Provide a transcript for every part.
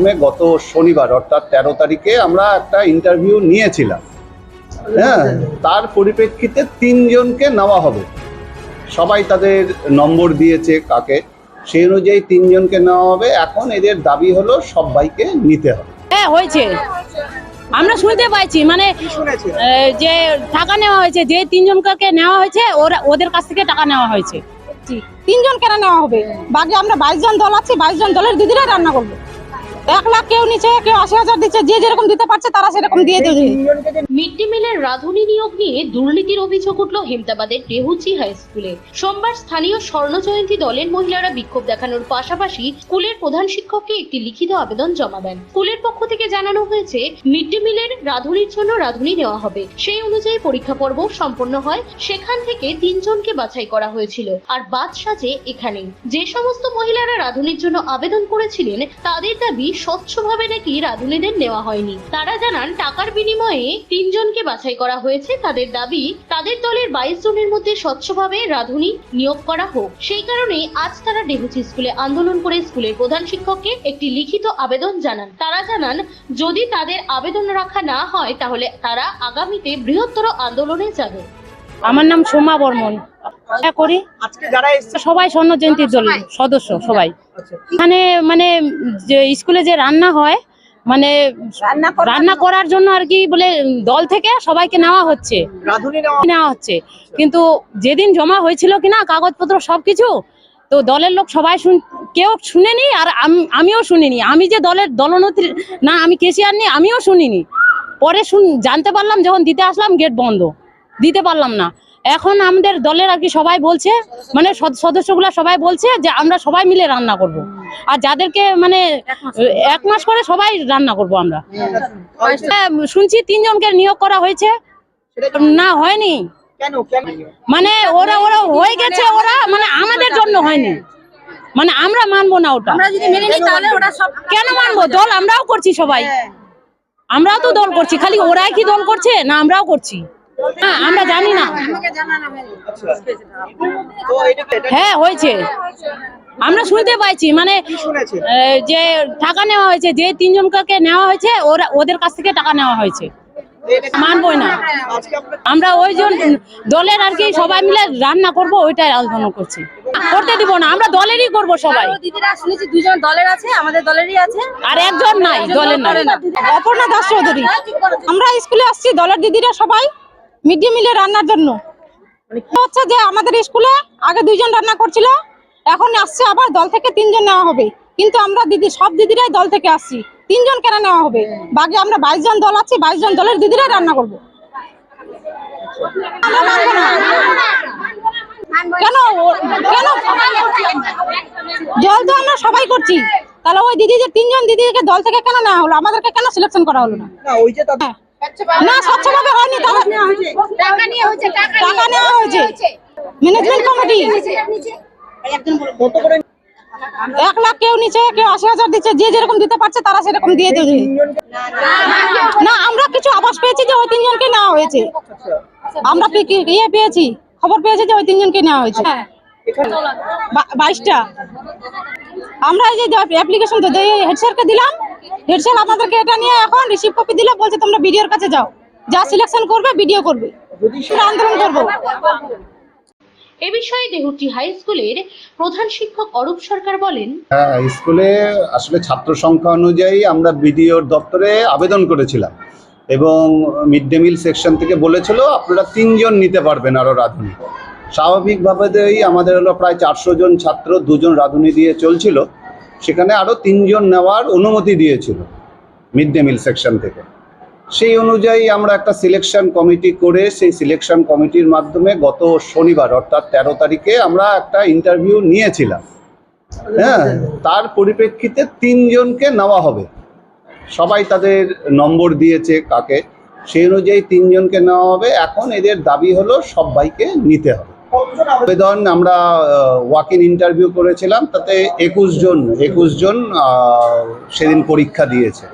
মাধ্যমে গত শনিবার অর্থাৎ তেরো তারিখে আমরা একটা ইন্টারভিউ নিয়েছিলাম। হ্যাঁ তার পরিপ্রেক্ষিতে তিনজনকে নেওয়া হবে। সবাই তাদের নম্বর দিয়েছে কাকে। সেই অনুযায়ী তিনজনকে নেওয়া হবে। এখন এদের দাবি হলো সবাইকে নিতে হবে। হ্যাঁ হয়েছে। আমরা শুনতে পাইছি মানে যে টাকা নেওয়া হয়েছে যে তিনজনকে নেওয়া হয়েছে ওরা ওদের কাছ থেকে টাকা নেওয়া হয়েছে। তিনজন কেন নেওয়া হবে। বাকি আমরা বাইশ জন দল আছি বাইশ জন দলের দিদিরাই রান্না করব। এক লাখ কেউ নিচে, কেউ আশি হাজার দিচ্ছে, যে যেরকম দিতে পারছে তারা সেরকম দিয়ে দেবে। মিড ডে মিলের নিয়োগ নিয়ে দুর্নীতির অভিযোগ উঠল হেমতাবাদের টেহুচি হাই স্কুলে। সোমবার স্থানীয় স্বর্ণ জয়ন্তী দলের মহিলারা বিক্ষোভ দেখানোর পাশাপাশি স্কুলের প্রধান শিক্ষককে একটি লিখিত আবেদন জমা দেন। স্কুলের পক্ষ থেকে জানানো হয়েছে মিড ডে মিলের রাঁধুনির জন্য রাঁধুনি নেওয়া হবে। সেই অনুযায়ী পরীক্ষা পর্ব সম্পন্ন হয়, সেখান থেকে তিনজনকে বাছাই করা হয়েছিল, আর বাদ সাজে এখানে যে সমস্ত মহিলারা রাঁধুনির জন্য আবেদন করেছিলেন, তাদের দাবি স্বচ্ছভাবে নাকি রাঁধুনিদের নেওয়া হয়নি। তারা জানান, টাকার বিনিময়ে তিনজনকে বাছাই করা হয়েছে। তাদের দাবি, তাদের দলের বাইশ জনের মধ্যে স্বচ্ছভাবে রাঁধুনি নিয়োগ করা হোক। সেই কারণে আজ তারা ডেহুচি স্কুলে আন্দোলন করে স্কুলের প্রধান শিক্ষককে একটি লিখিত আবেদন জানান। তারা জানান, যদি তাদের আবেদন রাখা না হয়, তাহলে তারা আগামীতে বৃহত্তর আন্দোলনে যাবে। আমার নাম সোমা বর্মন। করি সবাই স্বর্ণ জয়ন্তীর জন্য সদস্য সবাই। এখানে মানে যে স্কুলে যে রান্না হয় মানে রান্না করার জন্য? আর কি বলে দল থেকে সবাইকে নেওয়া হচ্ছে। নেওয়া নেওয়া হচ্ছে। কিন্তু যেদিন জমা হয়েছিল কিনা কাগজপত্র সবকিছু তো দলের লোক সবাই শুন কেউ শুনেনি আর আমিও শুনিনি। আমি যে দলের দলনেত্রী না আমি কেসিয়ার নি আমিও শুনিনি। পরে শুন জানতে পারলাম যখন দিতে আসলাম গেট বন্ধ। দিতে পারলাম না। এখন আমাদের দলের আর কি সবাই বলছে মানে সদ- সদস্যগুলা সবাই বলছে যে আমরা সবাই মিলে রান্না করব। আর যাদেরকে মানে এক মাস করে সবাই রান্না করব আমরা। হ্যাঁ, শুনছি তিনজনকে নিয়োগ করা হয়েছে। না হয়নি। কেন? কেন? মানে ওরা ওরা হয়ে গেছে ওরা মানে আমাদের জন্য হয়নি। মানে আমরা মানবো না ওটা। আমরা যদি মেনে নিই তাহলে ওরা সব কেন মানবো? দল আমরাও করছি সবাই। আমরাও তো দল করছি খালি ওরাই কি দল করছে? না আমরাও করছি। হ্যাঁ আমরা জানি না। হ্যাঁ হয়েছে। আমরা শুনতে পাইছি মানে যে টাকা নেওয়া হয়েছে যে তিনজনকে নেওয়া হয়েছে ওরা ওদের কাছ থেকে টাকা নেওয়া হয়েছে। মানবই না। আমরা আমরা ওই জন দলের আর কি সবাই মিলে রান্না করব ওইটাই আলোচনা করছি। করতে দিব না আমরা দলেরই করব সবাই। দিদিরা শুনেছি দুজন দলের আছে আমাদের দলেরই আছে। আর একজন নাই দলের নাই। অপর্ণা দাস চৌধুরী। আমরা স্কুলে আসছি দলের দিদিরা সবাই। মিড ডে মিলে রান্নার জন্য। হচ্ছে যে আমাদের স্কুলে আগে দুইজন রান্না করছিল এখন আসছে আবার দল থেকে তিনজন নেওয়া হবে। কিন্তু আমরা দিদি সব দিদিরাই দল থেকে আসছি তিনজন কেন নেওয়া হবে? বাকি আমরা বাইশ জন দল আছি বাইশ জন দলের দিদিরাই রান্না করব। আমরা কেন কেন? জল তো আমরা সবাই করছি। তাহলে ওই দিদি যে তিনজন দিদিকে দল থেকে কেন নেওয়া হলো? আমাদেরকে কেন সিলেকশন করা হলো না? ওই যে না স্বচ্ছভাবে হয়নি টাকা নেওয়া হয়েছে। ম্যানেজমেন্ট কমিটি এক লাখ কেউ নিচে কেউ আশি হাজার দিচ্ছে যে যেরকম দিতে পারছে তারা সেরকম দিয়ে দেবে। না আমরা কিছু আভাস পেয়েছি যে ওই তিনজনকে নেওয়া হয়েছে। আমরা কি- ইয়ে পেয়েছি খবর পেয়েছি যে ওই তিনজনকে নেওয়া হয়েছে। বাইশটা। আমরা এই যে অ্যাপ্লিকেশন তো হেড স্যারকে দিলাম হেড স্যার আমাদেরকে এটা নিয়ে এখন রিসিভ কপি দিলে বলছে তোমরা বিডিওর কাছে যাও। যা সিলেকশন করবে বিডিও করবে। আন্দোলন করব। এ বিষয়ে দেহুটি হাই স্কুলের প্রধান শিক্ষক অরূপ সরকার বলেন হ্যাঁ স্কুলে আসলে ছাত্র সংখ্যা অনুযায়ী আমরা বিডিওর দপ্তরে আবেদন করেছিলাম। এবং মিড ডে মিল সেকশন থেকে বলেছিল আপনারা তিনজন নিতে পারবেন আরও রাঁধুনি। স্বাভাবিকভাবেই আমাদের হলো প্রায় চারশো জন ছাত্র দুজন রাঁধুনি দিয়ে চলছিল। সেখানে আরও তিনজন নেওয়ার অনুমতি দিয়েছিল মিড ডে মিল সেকশন থেকে। সেই অনুযায়ী আমরা একটা সিলেকশন কমিটি করে সেই সিলেকশন কমিটির মাধ্যমে গত শনিবার, অর্থাৎ তেরো তারিখে আমরা একটা ইন্টারভিউ নিয়েছিলাম। হ্যাঁ তার পরিপ্রেক্ষিতে তিনজনকে নেওয়া হবে। সবাই তাদের নম্বর দিয়েছে কাকে। সেই অনুযায়ী তিনজনকে নেওয়া হবে। এখন এদের দাবি হলো সবাইকে নিতে হবে। আবেদন? আমরা ওয়াক ইন ইন্টারভিউ করেছিলাম তাতে একুশ জন একুশ জন সেদিন পরীক্ষা দিয়েছে।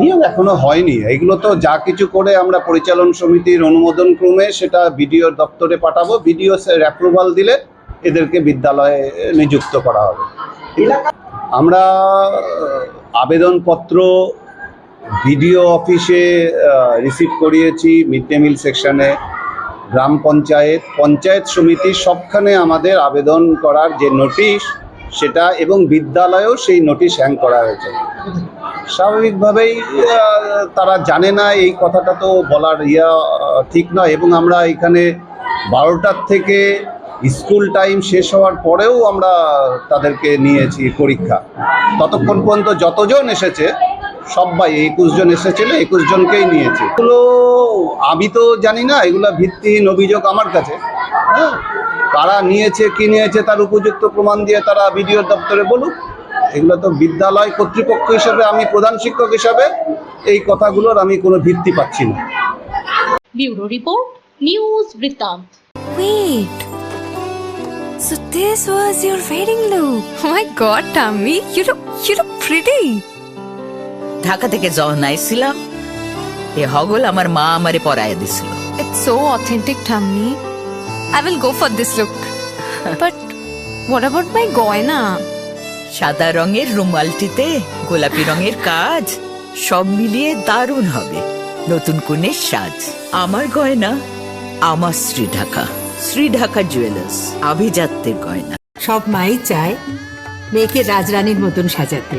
নিয়োগ? এখনও হয়নি। এগুলো তো যা কিছু করে আমরা পরিচালন সমিতির অনুমোদন ক্রমে সেটা বিডিও দপ্তরে পাঠাবো বিডিও অ্যাপ্রুভাল দিলে এদেরকে বিদ্যালয়ে নিযুক্ত করা হবে। আমরা আবেদনপত্র বিডিও অফিসে রিসিভ করিয়েছি মিড ডে মিল সেকশনে গ্রাম পঞ্চায়েত পঞ্চায়েত সমিতি সবখানে আমাদের আবেদন করার যে নোটিশ, সেটা এবং বিদ্যালয়েও সেই নোটিশ হ্যাং করা হয়েছে। স্বাভাবিকভাবেই তারা জানে না, এই কথাটা তো বলার ইয়া ঠিক নয় এবং আমরা এখানে বারোটার থেকে স্কুল টাইম শেষ হওয়ার পরেও আমরা তাদেরকে নিয়েছি পরীক্ষা। ততক্ষণ পর্যন্ত যতজন এসেছে সবাই একুশ জন এসেছিল একুশ জনকেই নিয়েছে এগুলো আমি তো জানি না এগুলো ভিত্তিহীন অভিযোগ আমার কাছে হ্যাঁ কারা নিয়েছে কি নিয়েছে তার উপযুক্ত প্রমাণ দিয়ে তারা বিডিও দপ্তরে বলুক এগুলো তো বিদ্যালয় কর্তৃপক্ষ হিসাবে আমি প্রধান শিক্ষক হিসাবে এই কথাগুলোর আমি কোনো ভিত্তি পাচ্ছি না ব্যুরো রিপোর্ট নিউজ বৃত্তান্ত Wait. So this was your wedding look. Oh my god, Tammy, you look you look pretty. Dhaka থেকে যখন আইছিলাম এ হগল আমার মা আমারে পরায় দিছিল It's so authentic, Tammy. I will go for this look. but what about my goina? সাদা রঙের রুমালটিতে গোলাপি রঙের কাজ সব মিলিয়ে দারুণ হবে নতুন কনের সাজ আমার গয়না আমার শ্রী ঢাকা শ্রী ঢাকা জুয়েলার্স আভিজাত্যের গয়না সব মাই চায় মেয়েকে রাজরানীর মতন সাজাতে